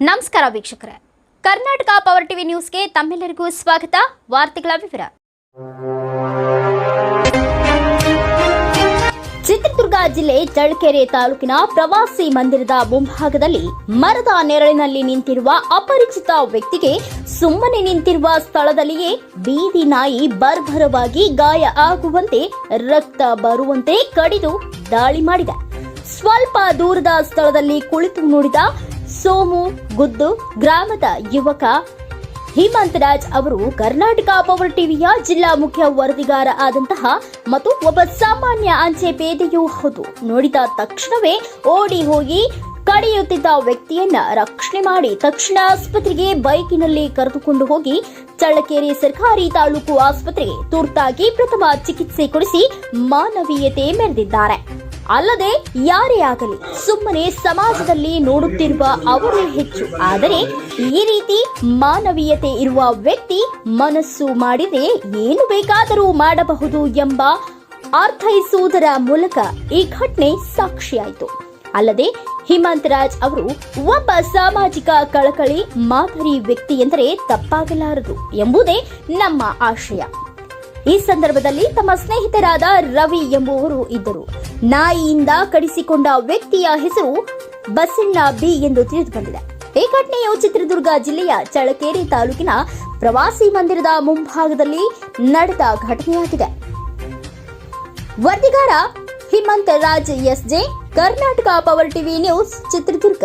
ನಮಸ್ಕಾರ ವೀಕ್ಷಕರೇ. Karnataka power TV ನ್ಯೂಸ್ಗೆ ತಮ್ಮೆಲ್ಲರಿಗೂ ಸ್ವಾಗತ. ವಾರ್ತೆಗಳ ವಿವರ. ಚಿತ್ರದುರ್ಗ ಜಿಲ್ಲೆ ಚಳ್ಳಕೆರೆ ತಾಲೂಕಿನ ಪ್ರವಾಸಿ ಮಂದಿರದ ಮುಂಭಾಗದಲ್ಲಿ ಮರದ ನೆರಳಿನಲ್ಲಿ ನಿಂತಿರುವ ಅಪರಿಚಿತ ವ್ಯಕ್ತಿಗೆ ಸುಮ್ಮನೆ ನಿಂತಿರುವ ಸ್ಥಳದಲ್ಲಿಯೇ ಬೀದಿ ನಾಯಿ ಬರ್ಬರವಾಗಿ ಗಾಯ ಆಗುವಂತೆ ರಕ್ತ ಬರುವಂತೆ ಕಡಿದು ದಾಳಿ ಮಾಡಿದೆ. ಸ್ವಲ್ಪ ದೂರದ ಸ್ಥಳದಲ್ಲಿ ಕುಳಿತು ನೋಡಿದ ಸೋಮು ಗುದ್ದು ಗ್ರಾಮದ ಯುವಕ ಹೇಮಂತ್ ರಾಜ್ ಅವರು ಕರ್ನಾಟಕ ಪವರ್ ಟಿವಿಯ ಜಿಲ್ಲಾ ಮುಖ್ಯ ವರದಿಗಾರ ಆದಂತಹ ಮತ್ತು ಒಬ್ಬ ಸಾಮಾನ್ಯ ಅಂಚೆ ಪೇದೆಯೂ ಹೌದು. ನೋಡಿದ ತಕ್ಷಣವೇ ಓಡಿ ಹೋಗಿ ಕಡಿಯುತ್ತಿದ್ದ ವ್ಯಕ್ತಿಯನ್ನ ರಕ್ಷಣೆ ಮಾಡಿ ತಕ್ಷಣ ಆಸ್ಪತ್ರೆಗೆ ಬೈಕಿನಲ್ಲಿ ಕರೆದುಕೊಂಡು ಹೋಗಿ ಚಳ್ಳಕೆರೆ ಸರ್ಕಾರಿ ತಾಲೂಕು ಆಸ್ಪತ್ರೆಗೆ ತುರ್ತಾಗಿ ಪ್ರಥಮ ಚಿಕಿತ್ಸೆ ಕೊಡಿಸಿ ಮಾನವೀಯತೆ ಮೆರೆದಿದ್ದಾರೆ. ಅಲ್ಲದೆ ಯಾರೇ ಆಗಲಿ ಸುಮ್ಮನೆ ಸಮಾಜದಲ್ಲಿ ನೋಡುತ್ತಿರುವ ಅವರೇ ಹೆಚ್ಚು. ಆದರೆ ಈ ರೀತಿ ಮಾನವೀಯತೆ ಇರುವ ವ್ಯಕ್ತಿ ಮನಸ್ಸು ಮಾಡಿದೆ ಏನು ಬೇಕಾದರೂ ಮಾಡಬಹುದು ಎಂಬ ಅರ್ಥೈಸುವುದರ ಮೂಲಕ ಈ ಘಟನೆ ಸಾಕ್ಷಿಯಾಯಿತು. ಅಲ್ಲದೆ ಹಿಮಂತ್ ರಾಜ್ ಅವರು ಒಬ್ಬ ಸಾಮಾಜಿಕ ಕಳಕಳಿ ಮಾದರಿ ವ್ಯಕ್ತಿ ಎಂದರೆ ತಪ್ಪಾಗಲಾರದು ಎಂಬುದೇ ನಮ್ಮ ಆಶಯ. ಈ ಸಂದರ್ಭದಲ್ಲಿ ತಮ್ಮ ಸ್ನೇಹಿತರಾದ ರವಿ ಎಂಬುವರು ಇದ್ದರು. ನಾಯಿಯಿಂದ ಕಡಿಸಿಕೊಂಡ ವ್ಯಕ್ತಿಯ ಹೆಸರು ಬಸಣ್ಣ ಬಿ ಎಂದು ತಿಳಿದುಬಂದಿದೆ. ಈ ಘಟನೆಯು ಚಿತ್ರದುರ್ಗ ಜಿಲ್ಲೆಯ ಚಳಕೇರಿ ತಾಲೂಕಿನ ಪ್ರವಾಸಿ ಮಂದಿರದ ಮುಂಭಾಗದಲ್ಲಿ ನಡೆದ ಘಟನೆಯಾಗಿದೆ. ವರದಿಗಾರ Himanth Raj S J, Karnataka power TV news Chitradurga.